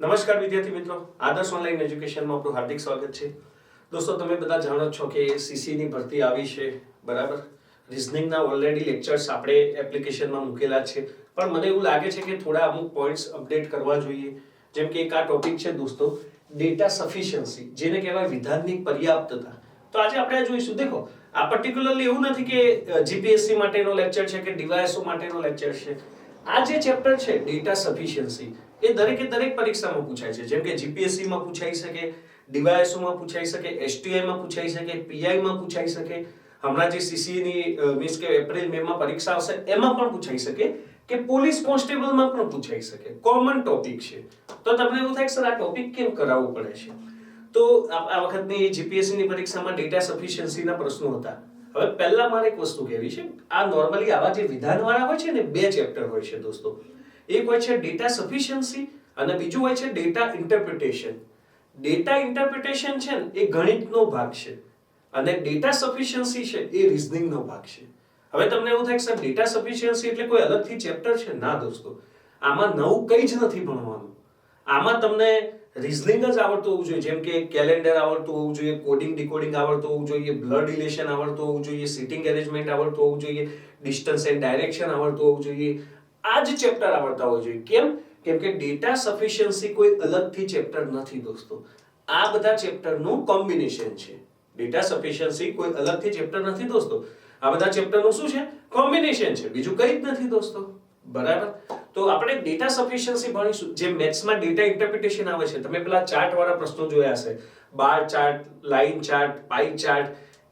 નમસ્કાર વિદ્યાર્થી મિત્રો. આદર્શ ઓનલાઈન એજ્યુકેશનમાં આપણું હાર્દિક સ્વાગત છે. દોસ્તો, તમે બધા જાણો છો કે સીસીની ભરતી આવી છે, બરાબર? રિઝનિંગના ઓલરેડી લેક્ચર્સ આપણે એપ્લિકેશનમાં મૂકેલા છે. પણ મને એવું લાગે છે કે થોડા અમુક પોઈન્ટ્સ અપડેટ કરવા જોઈએ. જેમ કે એક આ ટોપિક છે દોસ્તો ડેટા સફિશિયન્સી જેને કહેવાય વિધાનની પર્યાપ્તતા. તો આજે આપણે જોઈશું. દેખો, આ પર્ટિક્યુલરલી એવું નથી કે જીપીએસસી માટેનો લેક્ચર છે કે ડીવાયએસઓ માટેનો લેક્ચર છે. આ જે ચેપ્ટર છે ડેટા સફિશિયન્સી એ દરેકે દરેક પરીક્ષામાં પૂછાય છે. જેમ કે જીપીએસસી પૂછાઈ શકે ડીવાયએસઓ માં પૂછાઈ શકે એસટીઆઈ માં પૂછાઈ શકે પીઆઈ માં પૂછાઈ શકે. હમણાં જે સીસી ની મીન્સ કે એપ્રિલ મે માં પરીક્ષા આવશે, એમાં પણ પૂછાઈ શકે કે પોલીસ કોન્સ્ટેબલ પણ પૂછાઈ શકે. કોમન ટોપિક છે. તો તમને એવું થાય કે, સર, આ ટોપિક કેમ કરાવવું પડે છે? તો આ આ વખતની જીપીએસસી ની પરીક્ષામાં ડેટા સફિશિયન્સીના પ્રશ્નો હતા. હવે પહેલા મારે એક વસ્તુ કહેવી છે. આ નોર્મલી આવા જે વિધાનવાળા હોય છે ને, બે ચેપ્ટર હોય છે દોસ્તો. એક હોય છે ડેટા સફિશિયન્સી અને બીજું હોય છે ડેટા ઇન્ટરપ્રિટેશન ડેટા ઇન્ટરપ્રિટેશન છે ને, એ ગણિતનો ભાગ છે. અને ડેટા સફિશિયન્સી છે, એ રિઝનિંગનો ભાગ છે. હવે તમને એવું થાય કે સર ડેટા સફિશિયન્સી એટલે કોઈ અલગથી ચેપ્ટર છે? ના દોસ્તો. આમાં નવું કંઈ જ નથી ભણવાનું. આમાં તમને રિઝનિંગ જ આવડતું હોવું જોઈએ. જેમ કે કેલેન્ડર આવડતું હોવું જોઈએ કોડિંગ ડીકોડિંગ આવડતું હોવું જોઈએ બ્લડ રિલેશન આવડતું હોવું જોઈએ સિટિંગ એરેન્જમેન્ટ આવડતું હોવું જોઈએ ડિસ્ટન્સ એન્ડ ડાયરેક્શન આવડતું હોવું જોઈએ. આ જ ચેપ્ટર આવડતા હોવા જોઈએ કેમ? કેમ કે ડેટા સફિશિયન્સી કોઈ અલગથી ચેપ્ટર નથી દોસ્તો. આ બધા ચેપ્ટરનું કોમ્બિનેશન છે. ડેટા સફિશિયન્સી કોઈ અલગથી ચેપ્ટર નથી દોસ્તો. આ બધા ચેપ્ટરનું શું છે? કોમ્બિનેશન છે. બીજું કંઈ જ નથી દોસ્તો. બરાબર? તો આપણે ડેટા સફિશિયન્સી ભણીશું. જે મેથ્સમાં ડેટા ઇન્ટરપ્રિટેશન આવે છે. તમે પેલા ચાર્ટ વાળા પ્રશ્નો જોયા હશે. Bar chart line chart pie chart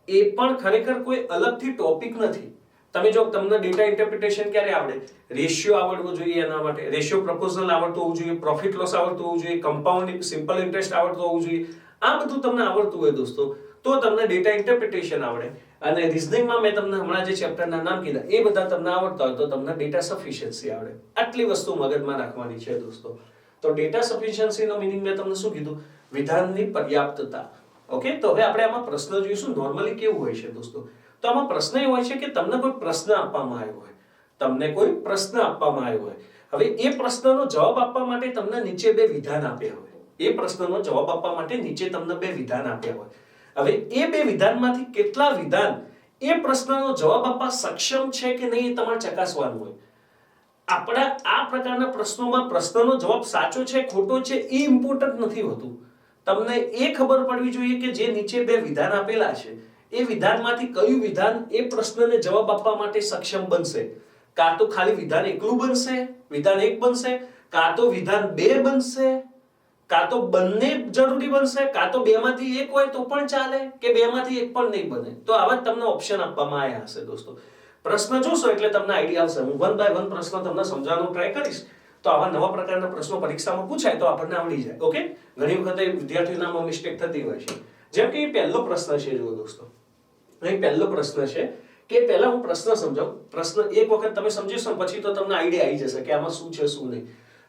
એ પણ ખરેખર કોઈ અલગથી ટોપિક નથી. તમે જો તમને ડેટા ઇન્ટરપ્રિટેશન ક્યારે આવડે? રેશિયો આવડવો જોઈએ એના માટે. રેશિયો પ્રપોઝલ આવડતું હોવું જોઈએ પ્રોફિટ લોસ આવડતું હોવું જોઈએ કમ્પાઉન્ડિંગ સિમ્પલ ઇન્ટરેસ્ટ આવડતું હોવું જોઈએ. આ બધું તમને આવડતું હોય દોસ્તો, તો તમને ડેટા ઇન્ટરપ્રિટેશન આવડે. અને રિઝનિંગમાં મેં તમને હમણાં જે ચેપ્ટરના નામ કીધા, એ બધા તમને આવડતા હોય તો તમને ડેટા સફિશિયન્સી આવડે. આટલી વસ્તુ મગજમાં રાખવાની છે દોસ્તો. તો ડેટા સફિશિયન્સીનો મિનિંગ મેં તમને શું કીધું? વિધાનની પર્યાપ્તતા. ઓકે તો હવે આપણે આમાં પ્રશ્ન જોઈશું. નોર્મલી કેવું હોય છે દોસ્તો? તો આમાં પ્રશ્ન એ હોય છે કે તમને કોઈ પ્રશ્ન આપવામાં આવ્યો હોય. તમને કોઈ પ્રશ્ન આપવામાં આવ્યો હોય. હવે એ પ્રશ્નનો જવાબ આપવા માટે તમને નીચે બે વિધાન આપ્યા હોય. એ પ્રશ્નનો જવાબ આપવા માટે નીચે તમને બે વિધાન આપ્યા હોય. હવે એ બે વિધાનમાંથી કેટલા વિધાન એ પ્રશ્નનો જવાબ આપવા સક્ષમ છે કે નહીં એ તમારે ચકાસવાનું હોય. આપણા આ પ્રકારના પ્રશ્નોમાં પ્રશ્નનો જવાબ સાચો છે, ખોટો છે એ ઇમ્પોર્ટન્ટ નથી હોતું. તમને એ ખબર પડવી જોઈએ કે જે નીચે બે વિધાન આપેલા છે એ વિધાનમાંથી કયું વિધાન એ પ્રશ્નને જવાબ આપવા માટે સક્ષમ બનશે? કાં તો ખાલી વિધાન એકલું બનશે, વિધાન એક બનશે, કાં તો વિધાન બે બનશે, કાં તો બંને જરૂરી બનશે, કાં તો બેમાંથી એક હોય તો પણ ચાલે કે બેમાંથી એક પણ નહીં બને? તો આવા તમને ઓપ્શન આપવામાં આવ્યા હશે દોસ્તો. પ્રશ્ન જોશો એટલે તમને આઈડિયા આવશે. હું વન બાય વન પ્રશ્ન તમને સમજાવવાનો ટ્રાય કરીશ. તો આવા નવા પ્રકારના પ્રશ્નો પરીક્ષામાં પૂછાય તો આપણને આવડી જાય. ઓકે ઘણી વખતે વિદ્યાર્થીઓનામાં મિસ્ટેક થતી હોય છે. જેમ કે પહેલો પ્રશ્ન છે જુઓ દોસ્તો. અહીં પહેલો પ્રશ્ન છે કે પહેલા હું પ્રશ્ન સમજાવું. પ્રશ્ન એક વખત તમે સમજીશો ને પછી તો તમને આઈડિયા આવી જશે કે આમાં શું છે, શું નહીં.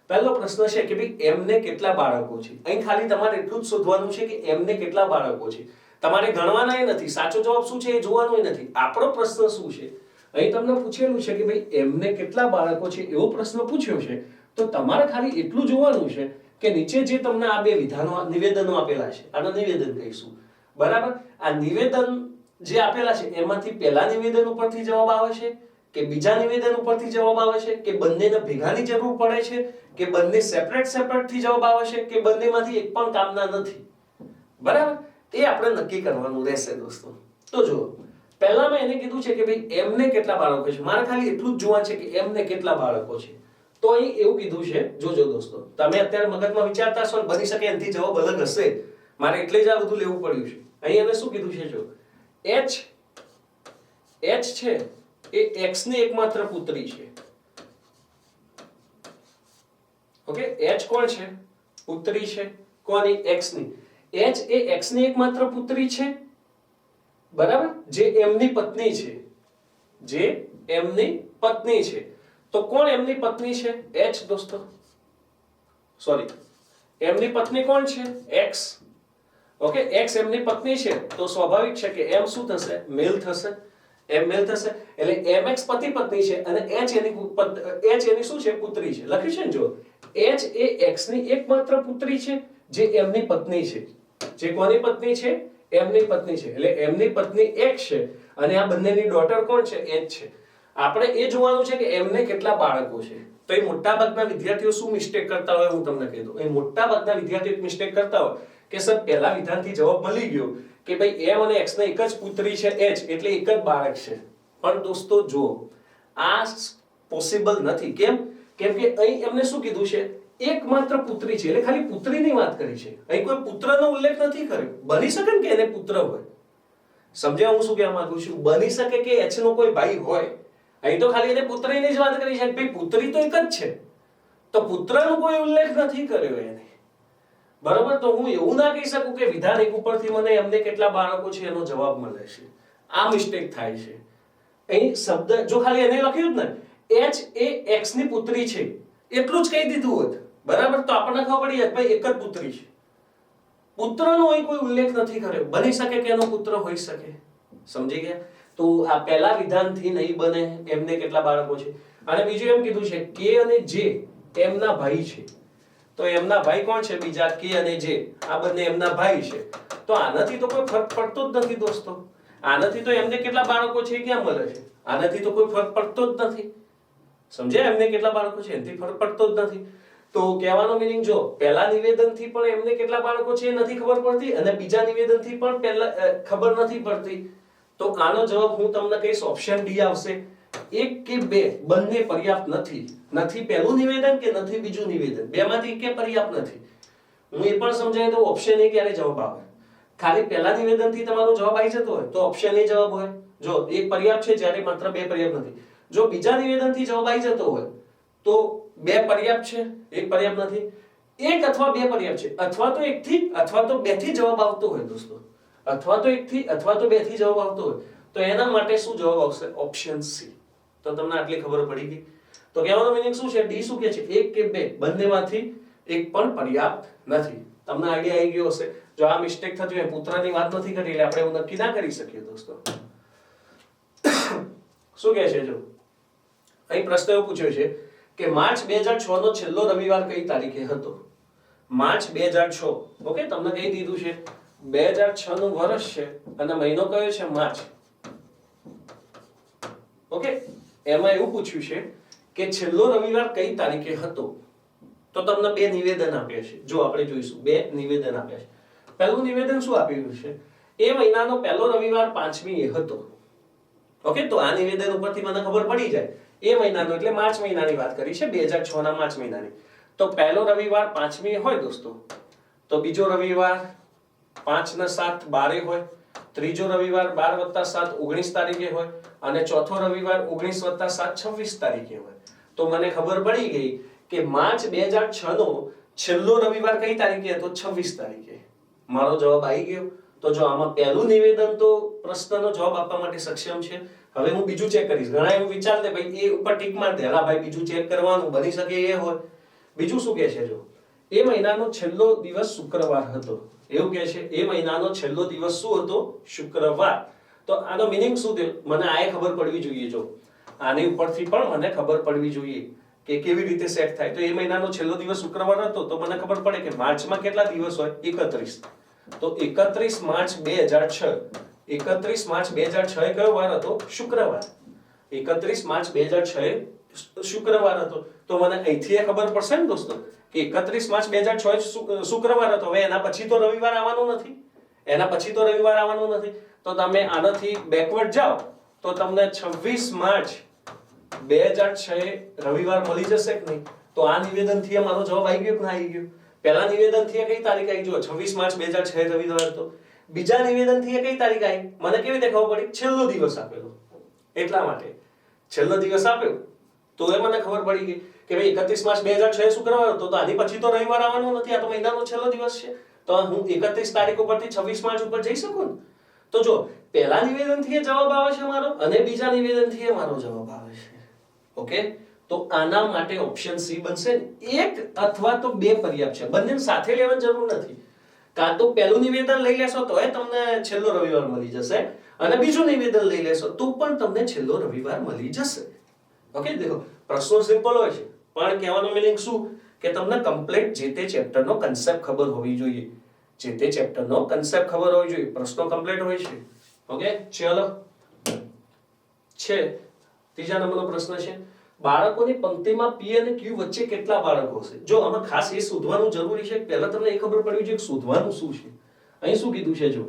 પહેલો પ્રશ્ન છે કે ભાઈ, એમને કેટલા બાળકો છે? અહીં ખાલી તમારે એટલું જ શોધવાનું છે કે એમને કેટલા બાળકો છે. તમારે ગણવાના એ નથી. સાચો જવાબ શું છે એ જોવાનો નથી. આપણો પ્રશ્ન શું છે? અહીં તમને પૂછેલું છે કે ભાઈ, એમને કેટલા બાળકો છે? એવો પ્રશ્ન પૂછ્યો છે. તો તમારે ખાલી એટલું જોવાનું છે કે નીચે જે તમને આ બે વિધાનો નિવેદનો આપેલા છે, આનો નિવેદન કહીશું. બરાબર? આ નિવેદન જે આપેલા છે, એમાંથી પહેલા નિવેદન ઉપરથી જવાબ આવે છે, કે બીજા નિવેદન ઉપરથી જવાબ આવે છે, કે બંનેને ભેગાની જરૂર પડે છે, કે બંને સેપરેટ સેપરેટથી જવાબ આવે છે, કે બંનેમાંથી એક પણ કામના નથી. બરાબર? એ આપણે નક્કી કરવાનું રહેશે દોસ્તો. તો જુઓ પહેલા મેં એને કીધું છે કે ભાઈ એમને કેટલા બાળકો છે? મારે ખાલી એટલું જ જોવાનું છે કે એમને કેટલા બાળકો છે. તો અહીં એવું કીધું છે, જોજો દોસ્તો, તમે અત્યારે મગજમાં વિચારતા હશો બની શકે એનાથી જવાબ અલગ હશે. મારે એટલે જ આ બધું લેવું પડ્યું છે. અહીં એને શું કીધું છે, જો? એચ એચ છે, એ એક્સની એકમાત્ર પુત્રી છે. ઓકે એચ કોણ છે? પુત્રી છે. કોની એક્સની? એચ એ એક્સની એકમાત્ર પુત્રી છે. બરાબર? જે એમની પત્ની છે. જે એમની પત્ની છે. તો કોણ એમની પત્ની છે? એચ દોસ્તો. સોરી એમની પત્ની કોણ છે? એક્સ ઓકે એક્સ એમની પત્ની છે. તો સ્વાભાવિક છે કે એમ શું થશે? મેલ થશે. એમ મેલ થશે. એટલે એમ એક્સ પતિ પત્ની છે અને એચ એની એચ એની શું છે? પુત્રી છે. લખ્યું છે ને જો? એચ એ એક્સની એકમાત્ર પુત્રી છે, જે એમની પત્ની છે. જે કોની પત્ની છે? એમની પત્ની છે. એટલે એમની પત્ની એક્સ છે. અને આ બંનેની ડોટર કોણ છે? એ જ છે. આપણે એ જોવાનું છે કે એમને કેટલા બાળકો છે. તો એ મોટાભાગના વિદ્યાર્થીઓ શું મિસ્ટેક કરતા હોય હું તમને કહી દઉં. એ મોટાભાગના વિદ્યાર્થીઓ મિસ્ટેક કરતા હોય કે સર, પહેલા વિધાનથી જવાબ મળી ગયો કે ભાઈ એમ અને એક્સ ને એક જ પુત્રી છે એચ એટલે એક જ બાળક છે. પણ દોસ્તો જુઓ આ પોસિબલ નથી. કેમ? કેમ કે અહીં એમને શું કીધું છે? એકમાત્ર પુત્રી છે, એટલે ખાલી પુત્રીની વાત કરી છે. અહીં કોઈ પુત્રનો ઉલ્લેખ નથી કર્યો. બની શકે ને કે એને પુત્ર હોય? સમજ્યા હું શું કહેવા માંગુ છું? બની શકે કે એચ નો કોઈ ભાઈ હોય? અહીં તો ખાલી એને પુત્રીની જ વાત કરી છે. ભાઈ, પુત્રી તો એક જ છે. તો પુત્રનો કોઈ ઉલ્લેખ નથી કર્યો એને. બરાબર? તો હું એવું ના કહી શકું કે વિધાન એક ઉપરથી મને એમને કેટલા બાળકો છે એનો જવાબ મળે છે. આ મિસ્ટેક થાય છે. અહીં શબ્દ, જો ખાલી એને લખ્યું જ ને એચ એ એક્સની પુત્રી છે. એટલું જ કહી દીધું હોત. બરાબર? તો આપણને ખબર પડી ભાઈ, એક જ પુત્રી છે. પુત્રનો અહીં કોઈ ઉલ્લેખ નથી કર્યો. બની શકે કે એનો પુત્ર હોઈ શકે? સમજી ગયા? તો આ પહેલા વિધાનથી નહીં બને, એમને કેટલા બાળકો છે? અને બીજું એમ કીધું છે, કે અને જે એમના ભાઈ છે. તો એમના ભાઈ કોણ છે બીજા? કે અને જે. આ બંને એમના ભાઈ છે. તો આનાથી તો કોઈ ફરક પડતો જ નથી દોસ્તો. આનાથી તો એમને કેટલા બાળકો છે ક્યાં મળે છે? આનાથી તો કોઈ ફરક પડતો જ નથી. સમજ્યા? એમને કેટલા બાળકો છે? એનાથી ફરક પડતો જ નથી. તો કહેવાનો મિનિંગ જો, પહેલા નિવેદનથી પણ એમને કેટલા બાળકો છે એ નથી ખબર પડતી અને બીજા નિવેદનથી પણ પહેલા ખબર નથી પડતી. તો આનો જવાબ હું તમને કહીશ ઓપ્શન ડી આવશે. એક કે બે, બંને પર્યાપ્ત નથી. નથી પહેલું નિવેદન કે નથી બીજું નિવેદન? બેમાંથી કે પર્યાપ્ત નથી? હું એ પણ સમજાય તો ઓપ્શન એ ક્યારે જવાબ આવે? ખાલી પહેલા નિવેદનથી તમારો જવાબ આવી જતો હોય, તો ઓપ્શન એ જવાબ હોય. જો એક પર્યાપ્ત છે, જ્યારે માત્ર બે પર્યાપ્ત નથી. જો બીજા નિવેદનથી જવાબ આવી જતો હોય, તો બે પર્યાપ્ત છે, એક પર્યાપ્ત નથી. એક અથવા બે પર્યાપ્ત છે, અથવા તો એકથી, અથવા તો બેથી જવાબ આવતો હોય, દોસ્તો. અથવા તો એકથી, અથવા તો બેથી જવાબ આવતો હોય. તો એના માટે શું જવાબ આવશે? ઓપ્શન સી તો તમને આટલી ખબર પડી ગઈ. તો કહેવાનો મિનિંગ શું છે? ડી શું કહે છે? એક કે બે. બંનેમાંથી એક પણ પર્યાપ્ત નથી. તમને આઈડિયા આવી ગયો હશે. જો આ મિસ્ટેક થતી હોય, પુત્રની વાત નથી કરી, એટલે આપણે એવું નક્કી ના કરી શકીએ દોસ્તો. શું કહે છે જો? અહીં પ્રશ્ન એવો પૂછ્યો છે કે માર્ચ બે હજાર છ નો છેલ્લો રવિવાર કઈ તારીખે હતો? માર્ચ બે હજાર છ. ઓકે તમને કહી દીધું છે. બે હજાર છ નું વર્ષ છે અને મહિનો કયો છે? માર્ચ. ઓકે? એમાં એવું પૂછ્યું છે કે છેલ્લો રવિવાર કઈ તારીખે હતો? તો તમને બે નિવેદન આપ્યા છે. જો આપણે જોઈશું, બે નિવેદન આપ્યા છે. પહેલું નિવેદન શું આપ્યું છે? એ મહિનાનો પહેલો રવિવાર પાંચમી એ હતો. ઓકે? તો આ નિવેદન ઉપરથી મને ખબર પડી જાય. એ મહિનાનો એટલે માર્ચ મહિનાની વાત કરી છે, બે હજાર છ ના માર્ચ મહિનાની. તો પહેલો રવિવાર પાંચમી હોય દોસ્તો. તો બીજો રવિવાર પાંચ ને સાત બારે હોય, ત્રીજો રવિવાર બાર વત્તા સાત ઓગણીસ તારીખે હોય અને ચોથો રવિવાર ઓગણીસ વત્તા સાત છવ્વીસ તારીખે હોય. તો મને ખબર પડી ગઈ કે માર્ચ બે હજાર છ નો છેલ્લો રવિવાર કઈ તારીખે હતો? છવ્વીસ તારીખે. મારો જવાબ આવી ગયો. તો જો આમાં પહેલું નિવેદન તો પ્રશ્નનો જવાબ આપવા માટે સક્ષમ છે. હવે હું બીજું ચેક કરીશ. ઘણા એવું વિચારતે ભાઈ એ ઉપર ટીક માર દે ભાઈ બીજું ચેક કરવાનું બની શકે એ હોય. બીજું શું કહે છે જો? એ મહિનાનો છેલ્લો દિવસ શુક્રવાર હતો. એવું કહે છે, એ મહિનાનો છેલ્લો દિવસ શું હતો? શુક્રવાર. તો આનો મિનિંગ શું થયો? મને આએ ખબર પડવી જોઈએ જો. આની ઉપરથી પણ મને ખબર પડવી જોઈએ કે કેવી રીતે સેટ થાય. તો એ મહિનાનો છેલ્લો દિવસ શુક્રવાર હતો, તો મને ખબર પડે કે માર્ચમાં કેટલા દિવસ હોય? એકત્રીસ. તો એકત્રીસ માર્ચ બે હજાર છ. એકત્રીસ માર્ચ બે હજાર છ કયો વાર હતો? શુક્રવાર. એકત્રીસ માર્ચ બે હજાર છ શુક્રવાર હતો. તો મને અહીંથી ખબર પડશે ને દોસ્તો? એકત્રીસ માર્ચ બે હજાર છ શુક્રવાર હતો. હવે એના પછી તો રવિવાર આવવાનો નથી. એના પછી તો રવિવાર આવવાનો નથી. તો તમે આનાથી બેકવર્ડ જાઓ, તો તમને છવ્વીસ માર્ચ બે હજાર છ રવિવાર મળી જશે કે નહીં? તો આ નિવેદનથી મારો જવાબ આવી ગયો કે ના આવી ગયો? પહેલા નિવેદનથી કઈ તારીખ આવી? જો છવ્વીસ માર્ચ બે હજાર છ રવિવાર હતો. બીજા નિવેદનથી કઈ તારીખ આવી? મને કેવી રીતે ખબર પડી? છેલ્લો દિવસ આપેલો. એટલા માટે. છેલ્લો દિવસ આપ્યો, તો એ મને ખબર પડી ગઈ. કે ભાઈ એકત્રીસ માર્ચ બે હજાર છ શુક્રવાર હતો તો આની પછી તો રવિવાર આવવાનો નથી. આ તો મહિનાનો છેલ્લો દિવસ છે. તો હું એકત્રીસ તારીખ ઉપરથી છવ્વીસ માર્ચ ઉપર જઈ શકું ને? તો જો, પહેલા નિવેદનથી એ જવાબ આવે છે મારો અને બીજા નિવેદનથી એ મારો જવાબ આવે છે. ઓકે? તો આના માટે ઓપ્શન સી બનશે એક અથવા તો બે પર્યાપ્ત છે. બંને સાથે લેવાની જરૂર નથી. કાં તો પહેલું નિવેદન લઈ લેશો તો એ તમને છેલ્લો રવિવાર મળી જશે. અને બીજું નિવેદન લઈ લેશો તો પણ તમને છેલ્લો રવિવાર મળી જશે. ઓકે? દેખો, પ્રશ્નો સિમ્પલ હોય છે. પણ કહેવાનો મિનિંગ શું? કે તમને કમ્પ્લીટ જે તે ચેપ્ટરનો કન્સેપ્ટ ખબર હોવી જોઈએ. જે તે ચેપ્ટરનો કન્સેપ્ટ ખબર હોવી જોઈએ. પ્રશ્નો કમ્પ્લીટ હોય છે. ઓકે ચલો. છે. ત્રીજા નંબરનો પ્રશ્ન છે. બાળકોની પંક્તિમાં પી અને ક્યુ વચ્ચે કેટલા બાળકો હશે? જો આમાં ખાસ એ શોધવાનું જરૂરી છે, પહેલા તમને એ ખબર પડવી જોઈએ કે શોધવાનું શું છે. અહીં શું કીધું છે જો?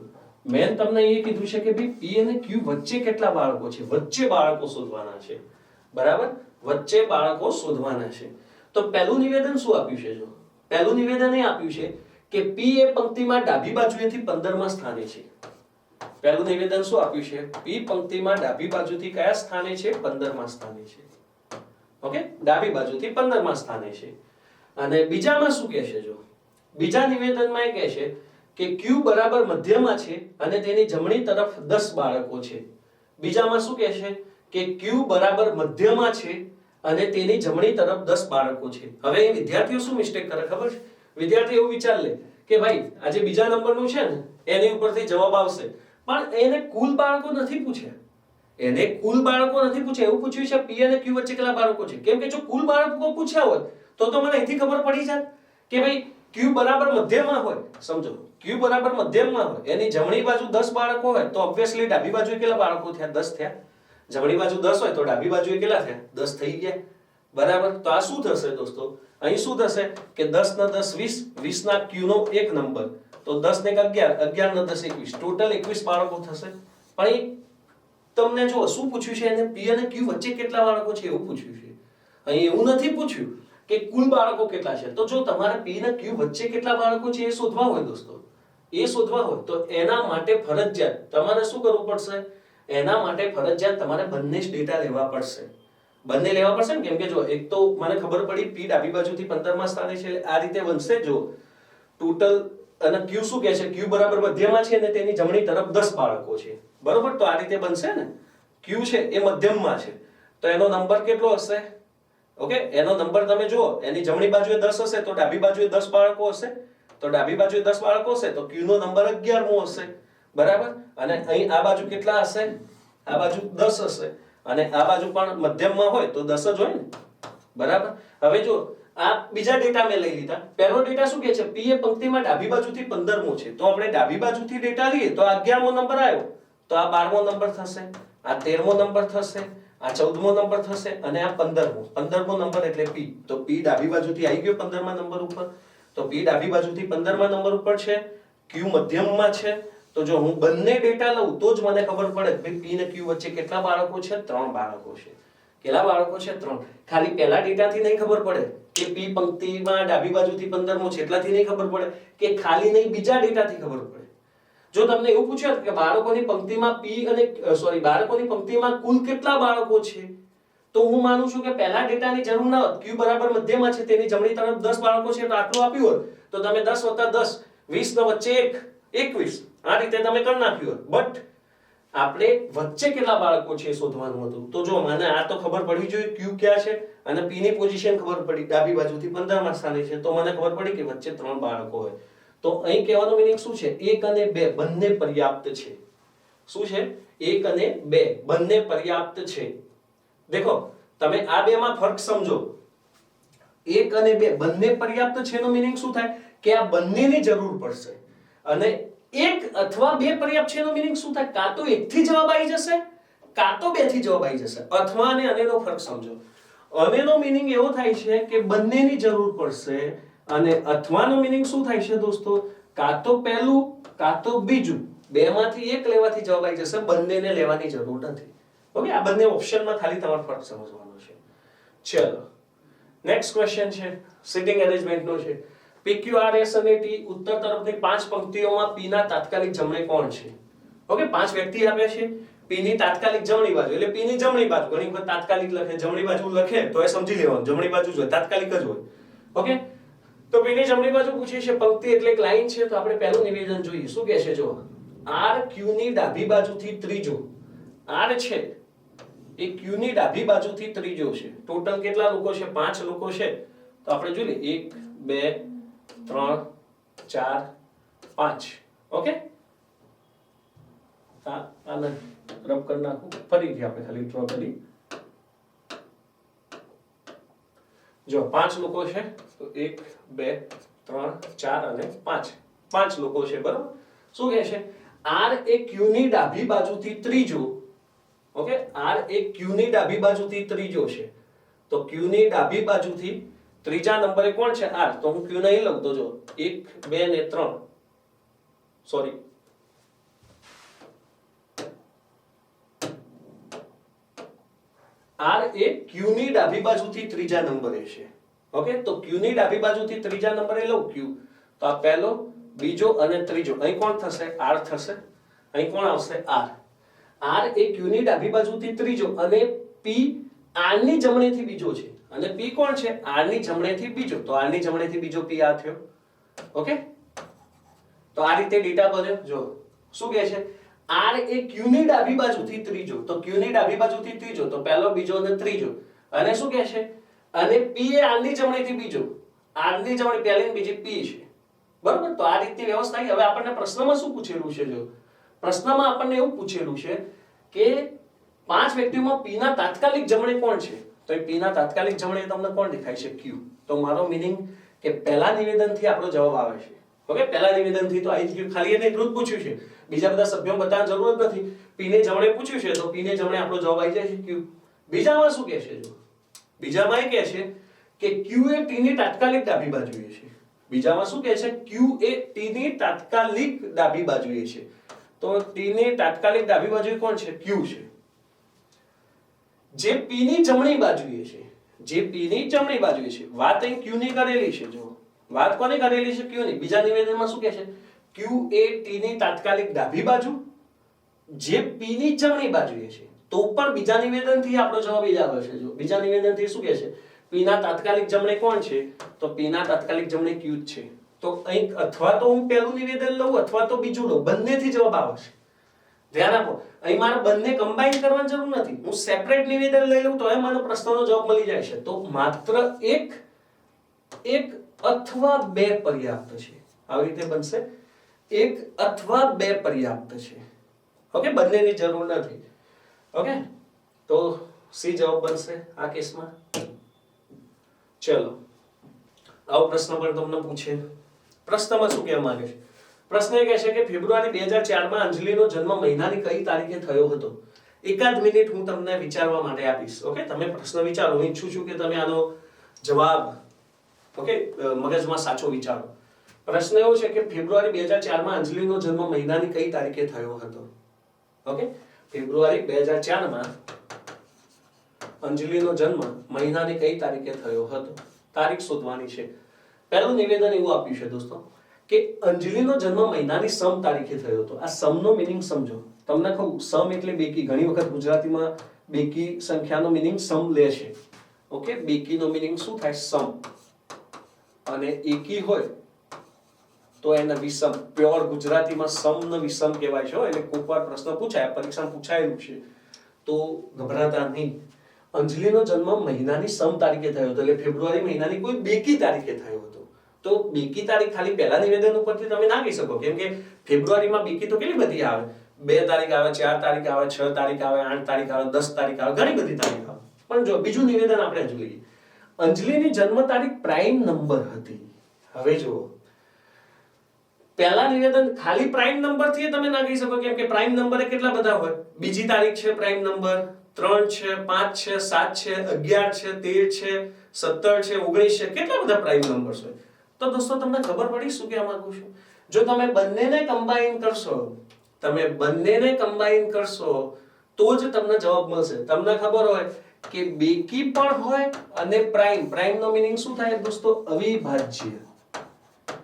મેં તમને એ કીધું છે કે ભાઈ પી અને ક્યુ વચ્ચે કેટલા બાળકો છે? વચ્ચે બાળકો શોધવાના છે. બરાબર? વચ્ચે બાળકો શોધવાના છે. તો પહેલું નિવેદન શું આપ્યું છે જો? પહેલું નિવેદન એ આપ્યું છે કે પી એ પંક્તિમાં ડાબી બાજુએથી પંદરમાં સ્થાને છે. પહેલું નિવેદન શું આપ્યું છે? પી પંક્તિમાં ડાબી બાજુથી કયા સ્થાને છે? પંદરમાં સ્થાને છે. ઓકે? ડાબી બાજુથી પંદરમાં સ્થાને છે. અને બીજામાં શું કહે છે જો? બીજા નિવેદનમાં એ કહે છે કે ક્યુ બરાબર મધ્યમાં છે અને તેની જમણી તરફ દસ બાળકો છે. બીજામાં શું કહે છે? કે ક્યુ બરાબર મધ્યમાં છે અને તેની જમણી તરફ દસ બાળકો છે. હવે વિદ્યાર્થીઓ શું મિસ્ટેક કરે ખબર છે? વિદ્યાર્થી એવું વિચાર લે કે ભાઈ, આજે બીજા નંબરનું છે ને, એની ઉપરથી જવાબ આવશે. પણ એને કુલ બાળકો નથી પૂછ્યા. એને કુલ બાળકો નથી પૂછ્યા. એવું પૂછ્યું છે પી અને ક્યુ વચ્ચે કેટલા બાળકો છે? કેમ કે જો કુલ બાળકો પૂછ્યા હોત તો તો મને અહીંથી ખબર પડી જાત કે ભાઈ ક્યુ બરાબર મધ્યમાં હોય. સમજો ક્યુ બરાબર મધ્યમાં હોય. એની જમણી બાજુ 10 બાળકો હોય, તો ઓબ્વિયસલી ડાબી બાજુએ કેટલા બાળકો થયા? 10 થયા. જમણી બાજુ 10 હોય તો ડાબી બાજુએ કેટલા થયા? 10 થઈ ગયા. બરાબર? તો આ શું થશે દોસ્તો? અહીં શું થશે કે 10 ના 10 20 20 ના ક્યુ નો એક નંબર. તો 10 ને 11 11 ના 10 21 ટોટલ 21 બાળકો થશે. પણ એ તમને જો શું પૂછ્યું છે એને? પી અને ક્યુ વચ્ચે કેટલા બાળકો છે એવું પૂછ્યું છે. અહીં એવું નથી પૂછ્યું કે કુલ બાળકો કેટલા છે. તો જો તમારે પી અને ક્યુ વચ્ચે કેટલા બાળકો છે એ શોધવા હોય દોસ્તો. એ શોધવા હોય તો એના માટે ફરજિયાત તમારે શું કરવું પડશે? એના માટે ફરજિયાત તમારે બંને જ ડેટા લેવા પડશે. બંને લેવા પડશે ને? કેમ કે જો એક તો મને ખબર પડી પી ડાબી બાજુથી 15 માં સ્થાને છે. આ રીતે બનશે જો. ટોટલ અને ક્યુ શું કહે છે? ક્યુ બરાબર મધ્યમાં છે અને તેની જમણી તરફ 10 બાળકો છે. બરોબર? તો આ રીતે બનશે ને? ક્યુ છે એ મધ્યમમાં છે. તો એનો નંબર કેટલો હશે? ઓકે? એનો નંબર તમે જુઓ. એની જમણી બાજુએ 10 હશે તો ડાબી બાજુએ 10 બાળકો હશે. તો ડાબી બાજુએ 10 બાળકો હશે તો ક્યુ નો નંબર 11 મો હશે. બરાબર? અને અહીં આ બાજુ કેટલા હશે? આ બાજુ દસ હશે. અને આ બાજુ પણ મધ્યમમાં હોય તો દસ જ હોય ને? બરાબર? હવે જો આ બીજા ડેટા મેં લઈ લીધા. પહેલો ડેટા શું કહે છે? પી એ પંક્તિમાં ડાબી બાજુથી પંદરમો છે. તો આપણે ડાબી બાજુથી ડેટા લઈએ તો આ 11 નંબર આવ્યો. તો આ બારમો નંબર થશે, આ તેરમો નંબર થશે, આ ચૌદમો નંબર થશે અને આ પંદરમો. પંદરમો નંબર એટલે પી તો પી ડાબી બાજુથી આવી ગયો પંદરમા નંબર ઉપર. તો પી ડાબી બાજુથી પંદરમા નંબર ઉપર છે. ક્યુ મધ્યમમાં છે. તો જો હું બંને ડેટા લઉં, તો જ મને ખબર પડે કે પી અને ક્યુ વચ્ચે કેટલા બાળકો છે? ત્રણ બાળકો છે. કેટલા બાળકો છે? ત્રણ. ખાલી પહેલા ડેટાથી નહીં ખબર પડે કે પી પંક્તિમાં ડાબી બાજુથી પંદરમો છે એટલાથી નહીં ખબર પડે કે ખાલી નહીં બીજા ડેટાથી ખબર પડે. જો તમને એવું પૂછ્યું કે બાળકોની પંક્તિમાં પી અને સોરી બાળકોની પંક્તિમાં કુલ કેટલા બાળકો છે? તો હું માનું છું કે પહેલા ડેટાની જરૂર ન હોત. ક્યુ બરાબર મધ્યમાં છે, તેની જમણી તરફ 10 બાળકો છે, તો આટલું આપ્યું હોત. તો તમે 10 10 20 ના વચ્ચે એક 21 આ રીતે તમે કરી નાખ્યું બટ આપણે વચ્ચે કેટલા બાળકો છે શોધવાનું હતું? તો જો મને આ તો ખબર પડવી જોઈએ ક્યુ ક્યાં છે? અને પી ની પોઝિશન ખબર પડી, ડાબી બાજુથી 15 માં સ્થાને છે. તો મને ખબર પડી કે વચ્ચે ત્રણ બાળકો હોય. તો અહીં કહેવાનો મિનિંગ શું છે? એક અને બે બંને પર્યાપ્ત છે. શું છે? એક અને બે બંને પર્યાપ્ત છે. દેખો, તમે આ બેમાં ફરક સમજો. એક અને બે બંને પર્યાપ્ત છે નો મિનિંગ શું થાય? કે આ બંનેની જરૂર પડશે. અને એક અથવા બે પર્યાપ્ત છે એનો મિનિંગ શું થાય? કાં તો એકથી જવાબ આવી જશે, કાં તો બેથી જવાબ આવી જશે. અથવા અને અનેનો ફરક સમજો. અનેનો મિનિંગ એવો થાય છે કે બંનેની જરૂર પડશે અને અથવાનો મિનિંગ શું થાય છે દોસ્તો? કાં તો પહેલું, કાં તો બીજું. બેમાંથી એક લેવાથી જવાબ આવી જશે, બંનેને લેવાની જરૂર નથી. ઓકે, આ બંને ઓપ્શનમાં ખાલી તમારે ફરક સમજવાનો છે. ચલો નેક્સ્ટ ક્વેશ્ચન છે. સિટિંગ એરેન્જમેન્ટનો છે. PQRS અને T ઉત્તર તરફની પાંચ પંક્તિઓમાં P ના તાત્કાલિક જમણે કોણ છે? ઓકે પાંચ વ્યક્તિ આપ્યા છે. P ની તાત્કાલિક જમણી બાજુ, એટલે P ની જમણી બાજુ, ઘણી વખત તાત્કાલિક લખે, જમણી બાજુ લખે, તો એ સમજી લેવાનું, જમણી બાજુ જ તાત્કાલિક જ હોય. ઓકે તો P ની જમણી બાજુ પૂછી છે પંક્તિ એટલે એક લાઈન છે, તો આપણે પહેલું નિવેદન જોઈએ. શું કહે છે જો? R Q ની ડાબી બાજુથી ત્રીજો. R છે. એ Q ની ડાબી બાજુથી ત્રીજો છે. ટોટલ કેટલા લોકો છે? પાંચ લોકો છે. તો આપણે જોઈએ એક, બે ત્રણ, ચાર, પાંચ. ઓકે રબ કરી નાખું. ફરીથી આપણે ખાલી ડ્રો કરી. જો, પાંચ લોકો છે, તો એક, બે, ત્રણ, ચાર અને પાંચ. પાંચ લોકો છે, બરાબર? શું કહે છે? આર એ ક્યુ ની ડાબી બાજુથી ત્રીજો. ઓકે આર એ ક્યુ ની ડાબી બાજુથી ત્રીજો છે. તો ક્યુ ની ડાબી બાજુથી ત્રીજા નંબરે કોણ છે? આર. તો હું ક્યુ નહીં લખતો જો. એક, બે ને ત્રણ. સોરી આર એ ક્યુ ની ડાબી બાજુથી ત્રીજા નંબરે છે. ઓકે તો ક્યુ ની ડાબી બાજુથી ત્રીજા નંબરે લઉં ક્યુ તો આ પહેલો, બીજો અને ત્રીજો. અહીં કોણ થશે? આર થશે. અહીં કોણ આવશે? આર. આર એ ક્યુ ની ડાબી બાજુથી ત્રીજો અને પી આરની જમણેથી બીજો છે. અને પી કોણ છે? આરની જમણેથી બીજો. તો આરની જમણેથી બીજો પી આ થયો. ઓકે? તો આ રીતે ડેટા બન્યો જો, શું કહે છે? આર એ ક્યુ ની ડાબી બાજુથી ત્રીજો. તો ક્યુ ની ડાબી બાજુથી ત્રીજો. તો પહેલો, બીજો અને ત્રીજો. અને શું કહે છે? અને પી એ આરની જમણેથી બીજો. આરની જમણી પહેલી બીજી પી છે. બરોબર? તો આ રીતની વ્યવસ્થા થઈ હવે આપણને પ્રશ્નમાં શું પૂછેલું છે, જો? પ્રશ્નમાં આપણને એવું પૂછેલું છે કે પાંચ વ્યક્તિઓમાં પી ના તાત્કાલિક જમણે કોણ છે? તો એ પી ના તાત્કાલિક જમણે તમને કોણ દેખાય છે? ક્યુ. તો મારો મિનિંગ કે પહેલા નિવેદનથી આપણો જવાબ આવે છે. ઓકે? પહેલા નિવેદનથી તો આવી ગયું. ખાલી એને એટલું જ પૂછ્યું છે. બીજા બધા સભ્યો બતાવવાની જરૂર જ નથી. પી ને જમણે પૂછ્યું છે તો પી ને જમણે આપણો જવાબ આવી જાય છે ક્યુ. બીજામાં શું કહે છે જો બીજામાં એ કહે છે કે ક્યુ એ ટી ની તાત્કાલિક ડાબી બાજુએ છે. બીજામાં શું કહે છે? ક્યુ એ ટી ની તાત્કાલિક ડાબી બાજુએ છે. તો ટી ની તાત્કાલિક ડાબી બાજુએ કોણ છે? ક્યુ છે. જે પી ની જમણી બાજુએ છે, જે પી ની જમણી બાજુએ છે, વાત અહીં ક્યુ ની કરેલી છે જો વાત કોની કરેલી છે? ક્યુ ની. બીજા નિવેદનમાં શું કહે છે? ક્યુ એ ટી ની તાત્કાલિક ડાબી બાજુ, જે પી ની જમણી બાજુએ છે. તો પણ બીજા નિવેદનથી આપણો જવાબ એ જ આવે છે જો બીજા નિવેદનથી શું કહે છે? પી ના તાત્કાલિક જમણે કોણ છે? તો પી ના તાત્કાલિક જમણે ક્યુ જ છે. તો અહીં અથવા તો હું પહેલું નિવેદન લઉં અથવા તો બીજું લઉં. બંનેથી જવાબ આવે છે ધ્યાન આપો. અહીં મારે બંને કમ્બાઈન કરવાની જરૂર નથી. હું સેપરેટ નિવેદન લઈ લઉં તો એ મને પ્રશ્નનો જવાબ મળી જાય છે. તો માત્ર એક એક અથવા બે પર્યાપ્ત છે. આવી રીતે બનશે. એક અથવા બે પર્યાપ્ત છે. ઓકે? બંનેની જરૂર નથી. ઓકે? તો સી જવાબ બનશે આ કેસમાં. ચલો. આવો પ્રશ્ન પણ તમને પૂછે. પ્રશ્નમાં શું કહેવા માંગે છે? પ્રશ્ન એ કહે છે કે ફેબ્રુઆરી બે હજાર ચારમાં અંજલિનો જન્મ મહિનાની કઈ તારીખે થયો હતો? એકાદ મિનિટ હું તમને વિચારવા માટે આપીશ, ઓકે? તમે પ્રશ્ન વિચારો. હું ઈચ્છું છું કે તમે આનો જવાબ, ઓકે મગજમાં સાચો વિચારો. પ્રશ્ન એવો છે કે ફેબ્રુઆરી બે હજાર ચારમાં અંજલિનો જન્મ મહિનાની કઈ તારીખે થયો હતો? ઓકે? ફેબ્રુઆરી બે હજાર ચારમાં અંજલિનો જન્મ મહિનાની કઈ તારીખે થયો હતો? તારીખ શોધવાની છે. પહેલું નિવેદન એવું આપ્યું છે દોસ્તો કે અંજલિનો જન્મ મહિનાની સમ તારીખે થયો હતો. આ સમનો મિનિંગ સમજો. તમને કહું, સમ એટલે બેકી. ઘણી વખત ગુજરાતીમાં બેકી સંખ્યાનો મિનિંગ સમ લે છે. ઓકે? બેકીનો મિનિંગ શું થાય? સમ. અને એકી હોય તો એને વિષમ પ્યોર ગુજરાતીમાં સમ વિષમ કહેવાય છે. એટલે કોઈક વાર પ્રશ્ન પૂછાય, પરીક્ષામાં પૂછાયેલું છે. તો ગભરાતા નહીં. અંજલિનો જન્મ મહિનાની સમ તારીખે થયો હતો. એટલે ફેબ્રુઆરી મહિનાની કોઈ બેકી તારીખે થયો હતો. તો બીકી તારીખ ખાલી પહેલા નિવેદન ઉપરથી તમે ના કહી શકો. કેમ કે ફેબ્રુઆરીમાં બીકી તો કેટલી બધી આવે? બે તારીખ આવે, ચાર તારીખ આવે, છ તારીખ આવે, આઠ તારીખ આવે, દસ તારીખ આવે, ઘણી બધી તારીખ આવે. પણ જો બીજું નિવેદન આપણે હજુ લઈએ. અંજલિની જન્મ તારીખ પ્રાઇમ નંબર હતી. હવે જુઓ. પહેલા નિવેદન ખાલી પ્રાઇમ નંબરથી તમે ના કહી શકો, કેમ કે પ્રાઇમ નંબર કેટલા બધા હોય? બીજી તારીખ છે પ્રાઇમ નંબર, ત્રણ છે, પાંચ છે, સાત છે, અગિયાર છે, તેર છે, સત્તર છે, ઓગણીસ છે, કેટલા બધા પ્રાઇમ નંબર્સ હોય? તો દોસ્તો, તમને ખબર પડી શું કહેવા માંગુ છું? જો તમે બંનેને કમ્બાઈન કરશો, તમે બંનેને કમ્બાઈન કરશો, તો જ તમને જવાબ મળશે. તમને ખબર હોય કે બેકી પણ હોય અને પ્રાઇમ. પ્રાઇમ નો મિનિંગ શું થાય દોસ્તો? અવિભાજ્ય.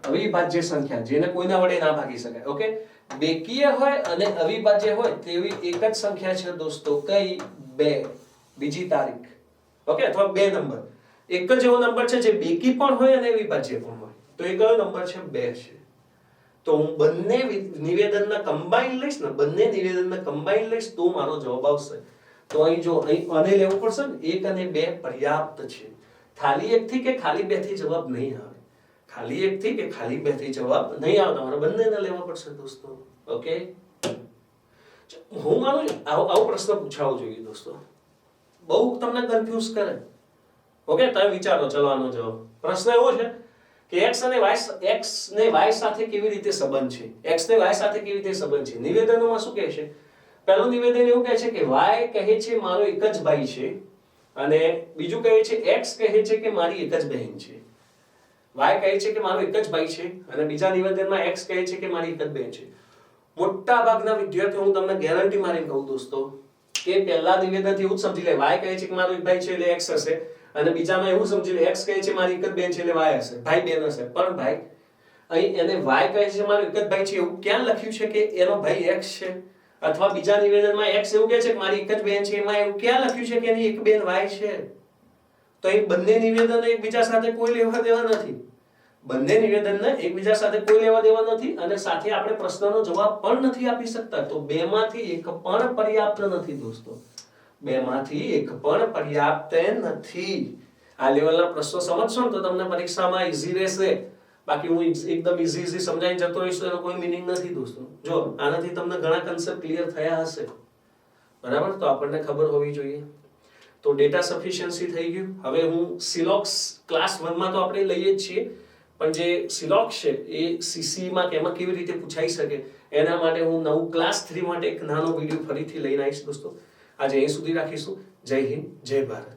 અવિભાજ્ય સંખ્યા, જેને કોઈના વડે ના ભાગી શકાય, ઓકે? બેકીય હોય અને અવિભાજ્ય હોય તેવી એક જ સંખ્યા છે દોસ્તો, કઈ? બે. બીજી તારીખ, ઓકે? અથવા બે નંબર. એક જ એવો નંબર છે જે બેકી પણ હોય અને વિભાજ્ય પણ હોય. તો એ કયો નંબર છે? બે છે. તો હું બંને નિવેદનના કમ્બાઈન લઈશ ને, બંને નિવેદનના કમ્બાઈન લઈશ તો મારો જવાબ આવશે. તો અહીં જો અહીં અને લેવું પડશે ને, એક અને બે પર્યાપ્ત છે. ખાલી એક થી કે ખાલી બેથી જવાબ નહીં આવે? ખાલી એક થી કે ખાલી બેથી જવાબ નહીં આવે? તમારે બંનેને લેવા પડશે દોસ્તો. ઓકે? હું માનું આવો આવો પ્રશ્ન પૂછાવો જોઈએ દોસ્તો. બહુ તમને કન્ફ્યુઝ કરે. ઓકે તમે વિચારો ચલવાનો જવાબ. પ્રશ્ન એવો છે કે x અને y x ને y સાથે કેવી રીતે સંબંધ છે? X ને y સાથે કેવી રીતે સંબંધ છે? નિવેદનોમાં શું કહે છે? પહેલું નિવેદન એવું કહે છે કે y કહે છે મારો એક જ ભાઈ છે અને બીજું કહે છે x કહે છે કે મારી એક જ બહેન છે. Y કહે છે કે મારો એક જ ભાઈ છે અને બીજા નિવેદનમાં x કહે છે કે મારી એક જ બહેન છે. મોટા ભાગના વિદ્યાર્થીઓ, હું તમને ગેરંટી મારીને કહું દોસ્તો, કે પહેલા નિવેદનથી એવું જ સમજી લે. Y કહે છે કે મારો એક ભાઈ છે એટલે x હશે. અને બીજામાં એવું સમજી લે એક્સ કહે છે, મારી એક જ બેન છે એટલે વાય હશે. ભાઈ બેન હશે પણ ભાઈ, અહીં એને વાય કહે છે, મારો એક જ ભાઈ છે. એવું ક્યાં લખ્યું છે કે એનો ભાઈ એક્સ છે? અથવા બીજા નિવેદનમાં એક્સ એવું કહે છે કે મારી એક જ બેન છે. એમાં એવું ક્યાં લખ્યું છે કે એની એક બેન વાય છે? તો અહીં બંને નિવેદન એકબીજા સાથે કોઈ લેવા દેવા નથી. બંને નિવેદનને એકબીજા સાથે કોઈ લેવા દેવા નથી અને સાથે આપણે પ્રશ્નનો જવાબ પણ નથી આપી શકતા. તો બેમાંથી એક પણ પર્યાપ્ત નથી, દોસ્તો. બેમાંથી એક પણ પર્યાપ્ત નથી. આ લેવલના પ્રશ્નો સમજશો ને તો તમને પરીક્ષામાં ઈઝી રહેશે. બાકી હું એકદમ ઈઝી ઈઝી સમજાવીને જતો રહીશ તો એનો કોઈ મિનિંગ નથી દોસ્તો. જો આનાથી તમને ઘણા કન્સેપ્ટ ક્લિયર થયા હશે. બરાબર? તો આપણને ખબર હોવી જોઈએ. તો ડેટા સફિશિયન્સી થઈ ગયું. હવે હું સિલોક્સ ક્લાસ વનમાં તો આપણે લઈએ જ છીએ. પણ જે સિલોક્સ છે, એ સીસીમાં કે એમાં કેવી રીતે પૂછાઈ શકે? એના માટે હું નવું ક્લાસ થ્રી માટે એક નાનો વીડિયો ફરીથી લઈને આવીશ દોસ્તો. આજે અહીં સુધી રાખીશું. જય હિન્દ જય ભારત.